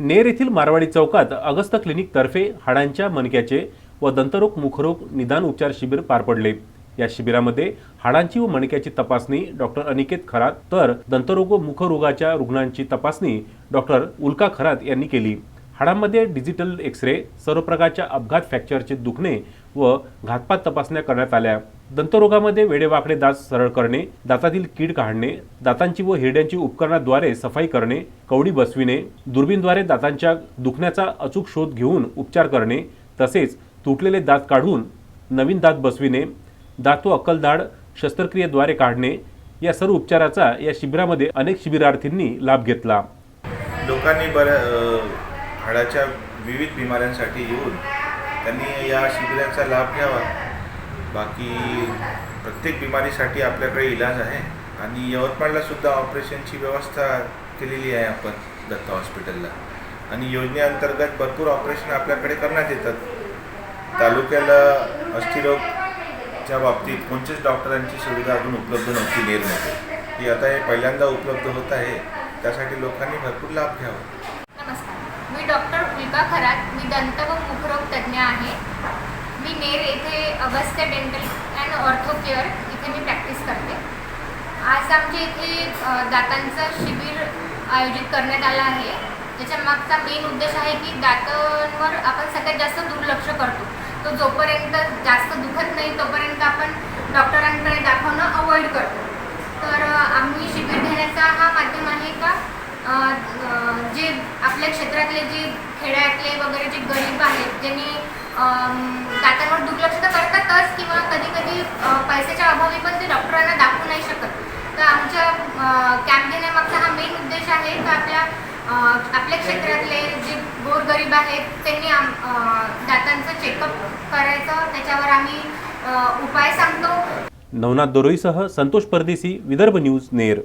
नेर येथील मारवाडी चौकात अगस्त क्लिनिक तर्फे हाडांच्या मणक्याचे व दंतरोग मुखरोग निदान उपचार शिबिर पार पडले. या शिबिरामध्ये हाडांची व मणक्याची तपासणी डॉक्टर अनिकेत खरात तर दंतरोग व मुखरोगाच्या रुग्णांची तपासणी डॉक्टर उल्का खरात यांनी केली. हाडांमध्ये डिजिटल एक्स रे सर्व प्रकारच्या अपघात फ्रॅक्चरचे दुखणे व घातपात तपासण्या करण्यात आल्या. दंतरोगामध्ये वेडेवाकडे दात सरळ करणे दातातील कीड काढणे दातांची व हिरड्यांची उपकरणाद्वारे सफाई करणे कवडी बसविणे दुर्बीनद्वारे दातांच्या दुखण्याचा अचूक शोध घेऊन उपचार करणे तसेच तुटलेले दात काढून नवीन दात बसविणे दात व अक्कलदाड शस्त्रक्रियेद्वारे काढणे या सर्व उपचाराचा या शिबिरामध्ये अनेक शिबिरार्थींनी लाभ घेतला. लोकांनी बऱ्या हाडाच्या विविध बिमाऱ्यांसाठी येऊन त्यांनी या शिबिरांचा लाभ घ्यावा. बाकी प्रत्येक बिमारीसाठी आपल्याकडे इलाज आहे. आणि यवतमाळला सुद्धा ऑपरेशनची व्यवस्था केलेली आहे आपण दत्ता हॉस्पिटलला. आणि योजनेअंतर्गत भरपूर ऑपरेशन आपल्याकडे करण्यात येतात. तालुक्याला अस्थिरोगच्या बाबतीत कोणत्याच डॉक्टरांची सुविधा अजून उपलब्ध नव्हती नेरमध्ये. ती आता हे पहिल्यांदा उपलब्ध होत आहे. त्यासाठी लोकांनी भरपूर लाभ घ्यावा. नमस्कार. मी डॉक्टर उल्का खरात. मी दंत व मुखरोग तज्ज्ञ आहे. मी Ner Agastya dental and ortho care इथे मी प्रॅक्टिस करते. आज आमच्या इथे दातांचं शिबिर आयोजित करण्यात आलं आहे. त्याच्या मागचा मेन उद्देश आहे की दातांवर आपण सगळ्यात जास्त दुर्लक्ष करतो. तो जोपर्यंत जास्त दुखत नाही तोपर्यंत आपण डॉक्टरांकडे दाखवणं अवॉइड करतो. तर आम्ही शिबिर घेण्याचा हा माध्यम आहे का? जे आपल्या क्षेत्रातले जे खेड्यातले वगैरे जे गरीब आहेत ज्यांनी दातांवर दुर्लक्ष तर किंवा कधी कधी पैशाच्या अभावी पण ते डॉक्टरांना दाखवू नाही शकत. तर आमच्या कॅम्प घेण्यामागचा हा मेन उद्देश आहे का आपल्या आपल्या क्षेत्रातले जे गोरगरीब आहेत त्यांनी आम दातांचं चेकअप करायचं. त्याच्यावर आम्ही उपाय सांगतो. नवनाथ दोरोईसह संतोष परदेशी विदर्भ न्यूज नेर.